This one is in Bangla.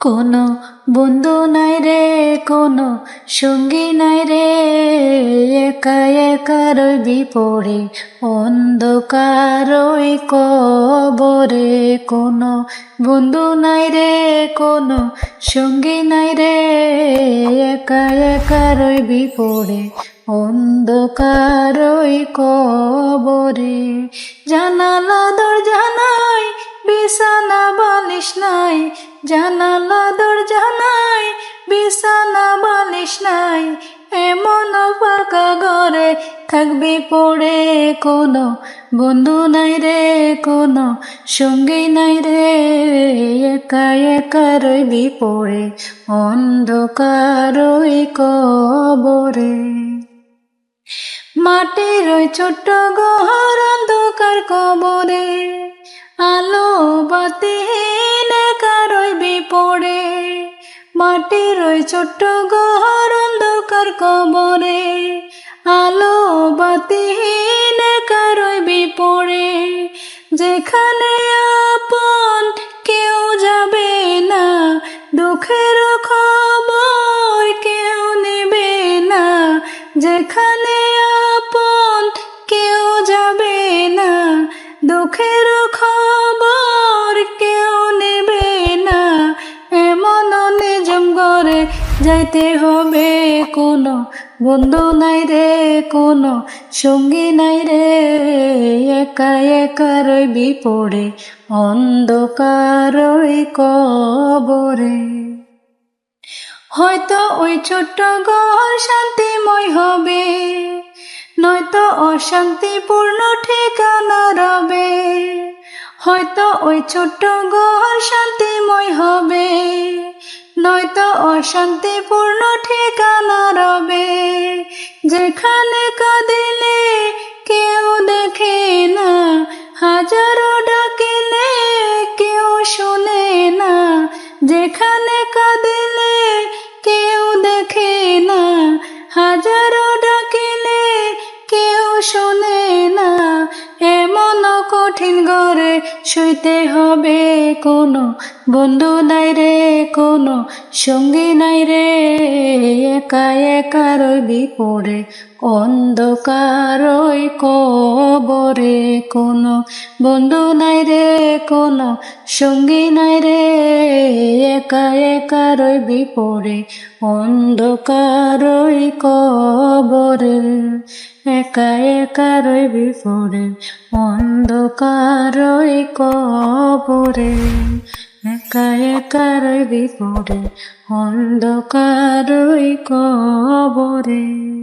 কোনো বন্ধু নাই রে, কোনো সঙ্গী নাই রে। একা একা রবি পড়ে, অন্ধকার কবরে। কোনো বন্ধু নাই রে, কোনো সঙ্গী নাই রে, একা একা রবি পড়ে অন্ধকার ওই কবরে, জানালা দরজা নাই, বিছানা বালিশ নাই, জানালা দরজা নাই, বিছানা বালিশ নাই, এমন ফাঁকা ঘরে থাকবি পড়ে কোনো, বন্ধু নাই রে কোনো, সঙ্গী নাই রে, একা একা রইবি পড়ে, অন্ধকার কবরে। মাটির ওই ছোট্ট ঘর অন্ধকার কবরে, আলো বাতিহীন কারইবি পড়ে মাটির ওই ছোট্ট ঘর অন্ধকার কবরে, আলো বাতিহীন কারইবি পড়ে যেখানে আপন দুঃখের খবর কেউ নেবে না। এমন নিজম করে যাইতে হবে কোনো। বন্ধু নাই রে, কোনো সঙ্গী নাই রে। একা একা রইবি পড়ে অন্ধকার কবরে। হয়তো ওই ছোট্ট ঘর শান্তিময় হবে, নয়তো অশান্তিপূর্ণ রবে হয়তো ওই ছোট্ট ঘর শান্তিময় হবে, নয়তো অশান্তিপূর্ণ ঠিকানা রবে, যেখানে কাঁদিলে কেউ দেখে না, হাজারো ডাকিলে কেউ শুনে না, যেখানে কাঁদিলে কেউ দেখে না, হাজারো ডাকিলে কেউ শোনে শুইতে হবে কোনো বন্ধু নাই রে। সঙ্গী নাই রে, একা একা রবি পড়ে। অন্ধকার কবরে কোনো বন্ধু নাই রে, কোনো সঙ্গী নাই রে। একা একা রবি পড়ে, অন্ধকার কবরে। একা একা রবি পড়ে, অন্ধকার কবরে। একা একা রবি পড়ে অন্ধকার কবরে।